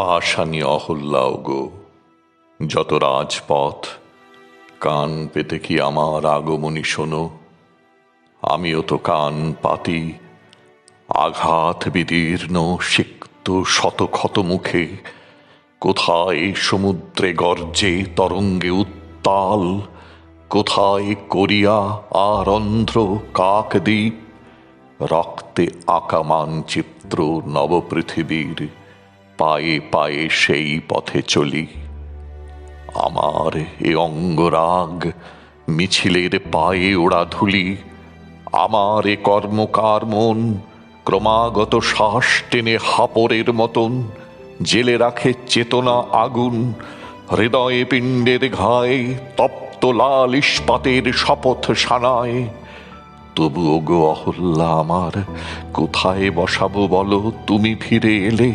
পাশানি অহল্যাও গো। যত রাজপথ, কান পেতে কি আমার আগমনী শোনো? আমিও তো কান পাতি, আঘাত বিদীর্ণ, সিক্ত শত ক্ষত মুখে। কোথায় সমুদ্রে গর্জে তরঙ্গে উত্তাল? কোথায় করিয়া আর অন্ধ্র কাকদ্বীপ? রক্তে আঁকা মানচিত্র নবপৃথিবীর পায়ে পায়ে সেই পথে চলি। আমার এ অঙ্গরাগ, মিছিলের পায়ে ওড়া ধুলি। আমার এ কর্মকার মন, ক্রমাগত শ্বাস টেনে হাপরের মতন। জেলে রাখে চেতনা আগুন, হৃদয়ে পিণ্ডের ঘায়ে, তপ্ত লাল ইস্পাতের শপথ সানায়। তবুও গো অহল্যা আমার, কোথায় বসাবো বলো, তুমি ফিরে এলে?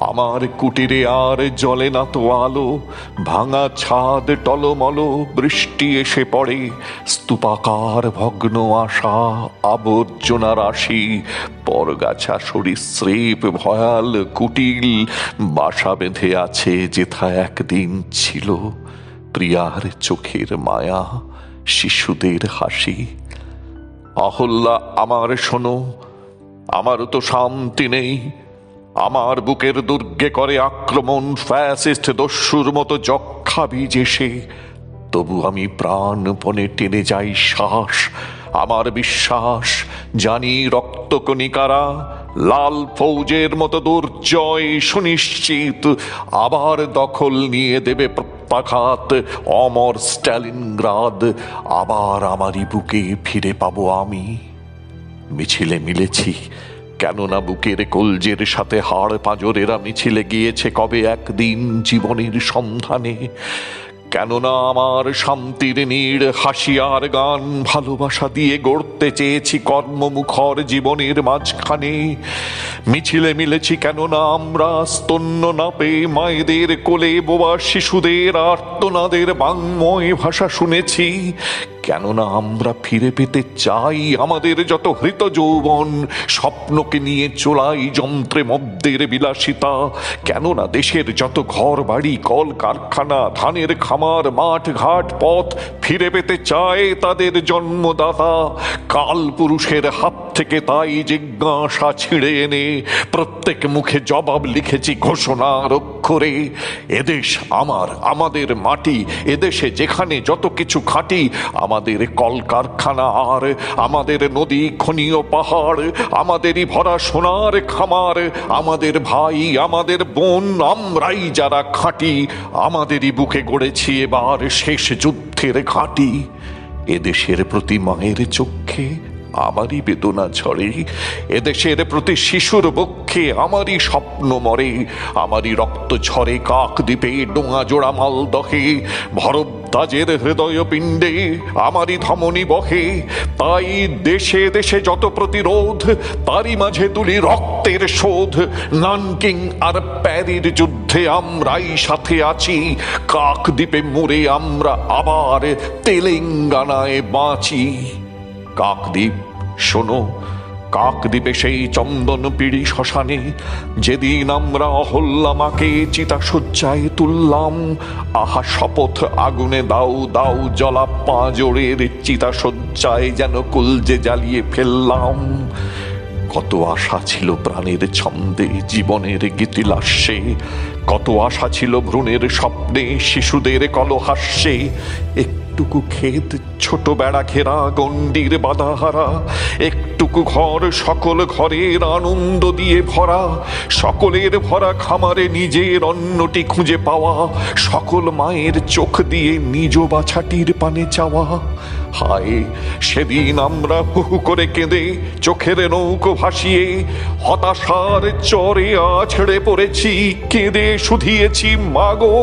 আমার কুটিরে আর জলে না তো আলো, ভাঙা ছাদ টলমল, বৃষ্টি এসে পড়ে, স্তূপাকার ভগ্ন আশা, আবর্জনা রাশি, পরগাছা সরীসৃপ, ভয়াল কুটিল, বাসা বেঁধে আছে যেথা একদিন ছিল, প্রিয়ার চোখের মায়া, শিশুদের হাসি। অহল্যা আমার শোনো আমারও তো শান্তি নেই আমার বুকের দুর্গে করে আক্রমণ ফ্যাসিস্ট দস্যুর মতো যক্ষা বীজ এসে তবু আমি প্রাণপণে টেনে যাই শ্বাস। আমার বিশ্বাস, জানি রক্তকণিকারা লাল ফৌজের মতো দুর্জয় সুনিশ্চিত, আবার দখল নিয়ে দেবে প্রত্যাঘাত অমর স্ট্যালিনগ্রাদ, আবার আমারই বুকে ফিরে পাবো আমি। মিছিলে মিলেছি কেননা বুকের কলজের সাথে হাড় পাঁজরেরা মিছিলে গিয়েছে কবে একদিন জীবনের সন্ধানে? কেননা আমার শান্তির নীড় হাসিয়ার গান ভালোবাসা দিয়ে গড়তে চেয়েছি কর্মমুখর জীবনের মাঝখানে। মিছিলে মিলেছি কেননা আমরা স্তন্য না পেয়ে মায়েদের কোলে বোবা শিশুদের, আর্তনাদের বাংময় ভাষা শুনেছি। কেননা আমরা ফিরে পেতে চাই আমাদের যত হৃত যৌবন, স্বপ্নকে নিয়ে চলাই যন্ত্রে মদ্যের বিলাসিতা। কেননা দেশের যত ঘর বাড়ি কল কারখানা ধানের খামার মাঠ ঘাট পথ ফিরে পেতে চায় তাদের জন্মদাতা। কাল পুরুষের হাত থেকে তাই জিজ্ঞাসা ছিঁড়ে এনে প্রত্যেক মুখে জবাব লিখেছি ঘোষণার অক্ষরে, এদেশ আমার, আমাদের মাটি, এদেশে যেখানে যত কিছু খাটি, আমাদের কলকারখানা আর, আমাদের নদী খনীয় পাহাড়, আমাদেরই ভরা সোনার খামার, আমাদের ভাই, আমাদের বোন, আমরাই যারা খাঁটি, আমাদেরই বুকে গড়েছি এবার শেষ যুদ্ধের ঘাঁটি। এদেশের প্রতি মায়ের চোখে আমারই বেদনা ঝরে। এদেশের প্রতি শিশুর বক্ষে আমারই স্বপ্ন মরে। আমারই রক্ত ঝরে কাক দ্বীপে ডোঙা জোড়া মালদহে ভরদ্বাজের হৃদয় পিণ্ডে আমারই ধমনী বহে। তাই দেশে দেশে যত প্রতিরোধ, তারই মাঝে তুলি রক্তের শোধ। নানকিং আর প্যারির যুদ্ধে আমরাই সাথে আছি। কাক দ্বীপে মরে আমরা আবার তেলেঙ্গানায় বাঁচি। কাকদ্বীপ শোনো কাকদ্বীপে সেই চন্দন পিড়ি শ্মশানে, যেদিন আমরা অহল্লামাকে চিতাশয্যায় তুললাম, আহা শপথ আগুনে দাও দাও জলা পাঁজরের চিতাশয্যায় যেন কুলজে জ্বালিয়ে ফেললাম। কত আশা ছিল প্রাণের ছন্দে, জীবনের গীতিলাস্যে কত আশা ছিল ভ্রূণের স্বপ্নে, শিশুদের কলহাস্যে। একটুকু ক্ষেত ছোট বেড়া ঘেরা গণ্ডির বাধাহারা একটুকু ঘর, সকল ঘরের আনন্দ দিয়ে ভরা। সকলের ভরা খামারে নিজের অন্নটি খুঁজে পাওয়া। সকল মায়ের চোখ দিয়ে নিজ বাছাটির পানে চাওয়া। হায়, সেদিন আমরা হু হু করে কেঁদে চোখের নৌকো ভাসিয়ে হতাশার চরে আছড়ে পড়েছি, কেঁদে শুধিয়েছি মাগো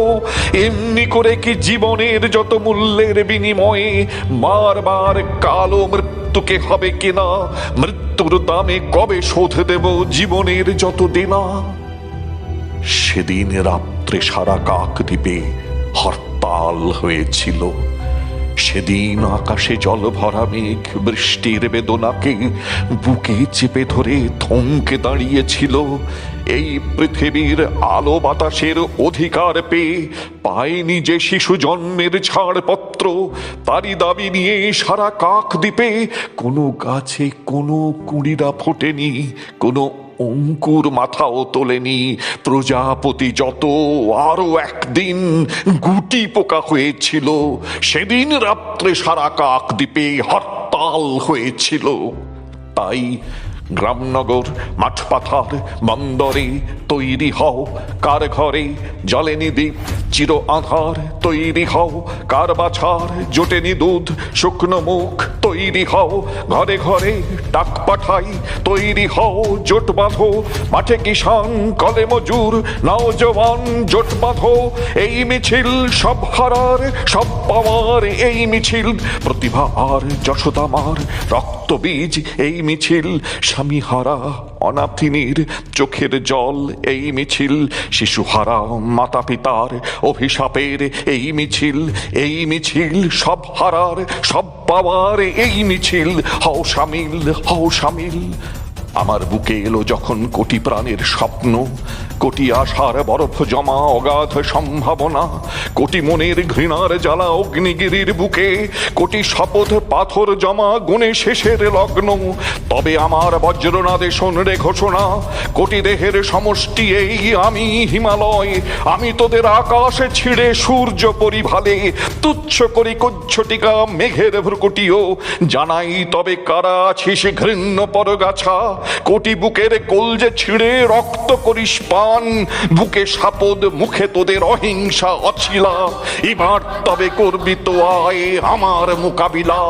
এমনি করে কি জীবনের যত মূল্যের বিনিময়ে বারবার কালো মৃত্যুকে হবে কিনা? মৃত্যুর দামে কবে শোধ দেব জীবনের যত দেনা? সেদিন রাত্রে সারা কাক দ্বীপে হরতাল হয়েছিল। সেদিন আকাশে জল ভরা মেঘ, বৃষ্টির বেদনাকে বুকে চেপে ধরে থমকে দাঁড়িয়েছিল। এই পৃথিবীর আলো বাতাসের অধিকার পেয়ে পায়নি যে শিশু জন্মের ছাড়পত্র, তারই দাবি নিয়ে সারা কাক দ্বীপে কোনো গাছে কোনো কুড়িরা ফোটেনি, কোনো অঙ্কুর মাথাও তোলেনি। প্রজাপতি যত আরও একদিন গুটি পোকা হয়েছিল, সেদিন রাত্রে সারা কাক দ্বীপে হরতাল হয়েছিল। তাই গ্রামনগর মাঠপাথার বন্দরে তৈরি হও। কার ঘরে জলেনি দ্বীপ চির আধার তৈরি হও কার বাছার জোটেনি দুধ, শুকনো মুখ তৈরি হও, ঘরে ঘরে ডাক পাঠাই, তৈরি হও, জোট বাঁধো, মাঠে কিষান কলে মজুর নওজওয়ান জোট বাঁধো, এই মিছিল সব হারার, সব পাওয়ার, এই মিছিল, প্রতিভা আর যশোদামার রক্তবীজ এই মিছিল, স্বামী হারা অনাথিনীর চোখের জল এই মিছিল শিশু হারা মাতা পিতার অভিশাপের এই মিছিল এই মিছিল, সব হারার, সব পাওয়ার এই মিছিল। হও সামিল হও সামিল, আমার বুকে এলো যখন কোটি প্রাণের স্বপ্ন কোটি আশার বরফ জমা, অগাধ সম্ভাবনা, কোটি মনের ঘৃণার জ্বালা অগ্নিগিরির বুকে, কোটি শপথ পাথর জমা গুণে শেষের লগ্ন। তবে আমার বজ্রনাদে রে ঘোষণা, কোটি দেহের সমষ্টি এই আমি হিমালয়। আমি তোদের আকাশে ছিঁড়ে সূর্য পরিভালে, তুচ্ছ করি কচ্ছটিকা মেঘের ভ্রুকুটিও। জানাই তবে কারা আছিস ঘৃণ্য পরগাছা, কোটি বুকের কলজে ছিঁড়ে রক্ত করিস পান বুকে সাপদ মুখে তোদের অহিংসা অছিলা। এবার তবে করবি তো আয় আমার মোকাবিলা।